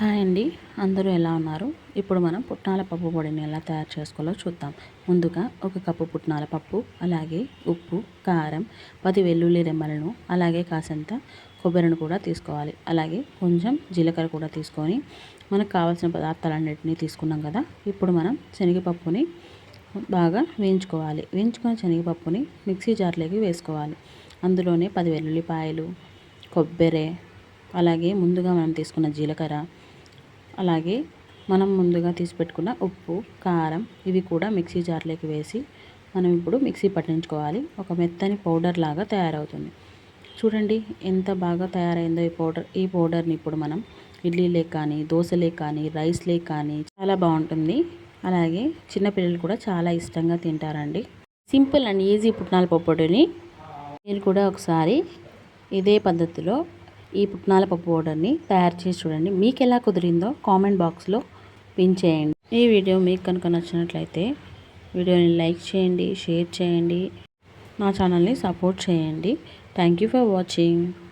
Hi అండి. అందరూ ఎలా ఉన్నారు? ఇప్పుడు మనం పుట్నాల పప్పు పొడిని ఎలా తయారు చేసుకోవాలో చూద్దాం. ముందుగా ఒక కప్పు పుట్నాల పప్పు అలాగే ఉప్పు కారం పది వెల్లుల్లి రెమ్మలను అలాగే కాసంత కొబ్బరిని కూడా తీసుకోవాలి. అలాగే కొంచెం జీలకర్ర కూడా తీసుకొని మనకు కావాల్సిన పదార్థాలన్నింటినీ తీసుకున్నాం కదా. ఇప్పుడు మనం శనగపప్పుని బాగా వేయించుకోవాలి. వేయించుకున్న శనగపప్పుని మిక్సీ జార్లోకి వేసుకోవాలి. అందులోనే పది వెల్లుల్లిపాయలు కొబ్బరి అలాగే ముందుగా మనం తీసుకున్న జీలకర్ర అలాగే మనం ముందుగా తీసి పెట్టుకున్న ఉప్పు కారం ఇవి కూడా మిక్సీ జార్లోకి వేసి మనం ఇప్పుడు మిక్సీ పట్టించుకోవాలి. ఒక మెత్తని పౌడర్ లాగా తయారవుతుంది. చూడండి ఎంత బాగా తయారైందో ఈ పౌడర్. ఈ పౌడర్ని ఇప్పుడు మనం ఇడ్లీలే కానీ దోశలే కానీ రైస్లే కానీ చాలా బాగుంటుంది. అలాగే చిన్నపిల్లలు కూడా చాలా ఇష్టంగా తింటారండి. సింపుల్ అండ్ ఈజీ పుట్నాల పప్పుడిని మీరు కూడా ఒకసారి ఇదే పద్ధతిలో ఈ పుట్నాల పప్పు పౌడర్ని తయారు చేసి చూడండి. మీకు ఎలా కుదిరిందో కామెంట్ బాక్స్లో పిన్ చేయండి. ఈ వీడియో మీకు కనుక నచ్చినట్లయితే వీడియోని లైక్ చేయండి షేర్ చేయండి నా ఛానల్ని సపోర్ట్ చేయండి. Thank you for watching.